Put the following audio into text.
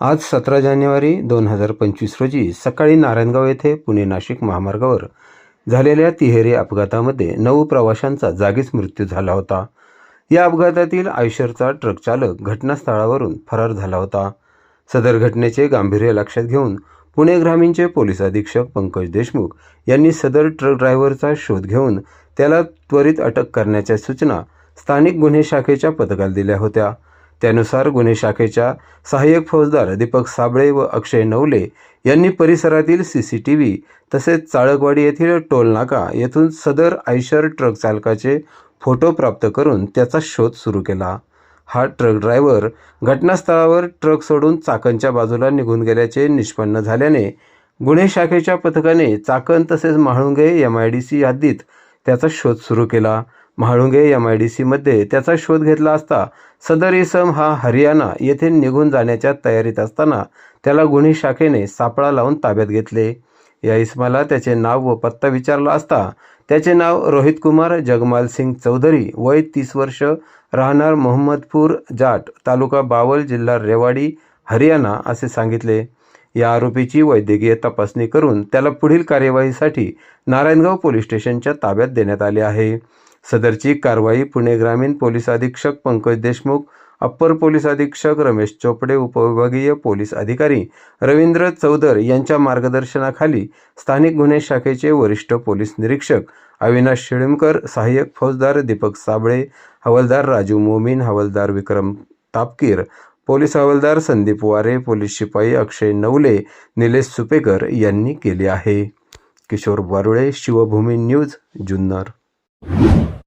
आज सतरा जानेवारी दोन हजार पंचवीस रोजी सकाळी नारायणगाव येथे पुणे नाशिक महामार्गावर झालेल्या तिहेरी अपघातामध्ये नऊ प्रवाशांचा जागीच मृत्यू झाला होता. या अपघातातील आयशरचा ट्रक चालक घटनास्थळावरून फरार झाला होता. सदर घटनेचे गांभीर्य लक्षात घेऊन पुणे ग्रामीणचे पोलीस अधीक्षक पंकज देशमुख यांनी सदर ट्रक ड्रायव्हरचा शोध घेऊन त्याला त्वरित अटक करण्याच्या सूचना स्थानिक गुन्हे शाखेच्या पथकाला दिल्या होत्या. त्यानुसार गुन्हे शाखेच्या सहाय्यक फौजदार दीपक साबळे व अक्षय नवले यांनी परिसरातील सी सी टी व्ही तसेच चाळकवाडी येथील टोल नाका येथून सदर आयशर ट्रक चालकाचे फोटो प्राप्त करून त्याचा शोध सुरू केला. हा ट्रक ड्रायव्हर घटनास्थळावर ट्रक सोडून चाकणच्या बाजूला निघून गेल्याचे निष्पन्न झाल्याने गुन्हे शाखेच्या पथकाने चाकण तसेच Mahalunge M I D C यादीत त्याचा शोध सुरू केला. म्हाळुंगे एम आय डी सीमध्ये त्याचा शोध घेतला असता सदर इसम हा हरियाणा येथे निघून जाण्याच्या तयारीत असताना त्याला गुन्हे शाखेने सापळा लावून ताब्यात घेतले. या इसमाला त्याचे नाव व पत्ता विचारला असता त्याचे नाव रोहित कुमार जगमाल सिंग चौधरी वय तीस वर्ष राहणार मोहम्मदपूर जाट तालुका बावल जिल्हा रेवाडी हरियाणा असे सांगितले. या आरोपीची वैद्यकीय तपासणी करून त्याला पुढील कार्यवाहीसाठी नारायणगाव पोलीस स्टेशनच्या ताब्यात देण्यात आले आहे. सदरची कारवाई पुणे ग्रामीण पोलीस अधीक्षक पंकज देशमुख अप्पर पोलीस अधीक्षक रमेश चोपडे उपविभागीय पोलीस अधिकारी रवींद्र चौदर यांच्या मार्गदर्शनाखाली स्थानिक गुन्हे शाखेचे वरिष्ठ पोलीस निरीक्षक अविनाश शिळीमकर सहाय्यक फौजदार दीपक साबळे हवालदार राजू मोमीन हवालदार विक्रम तापकीर पोलीस हवालदार संदीप वारे पोलीस शिपाई अक्षय नवले निलेश सुपेकर यांनी केले आहे. किशोर बारुळे शिवभूमी न्यूज जुन्नर. you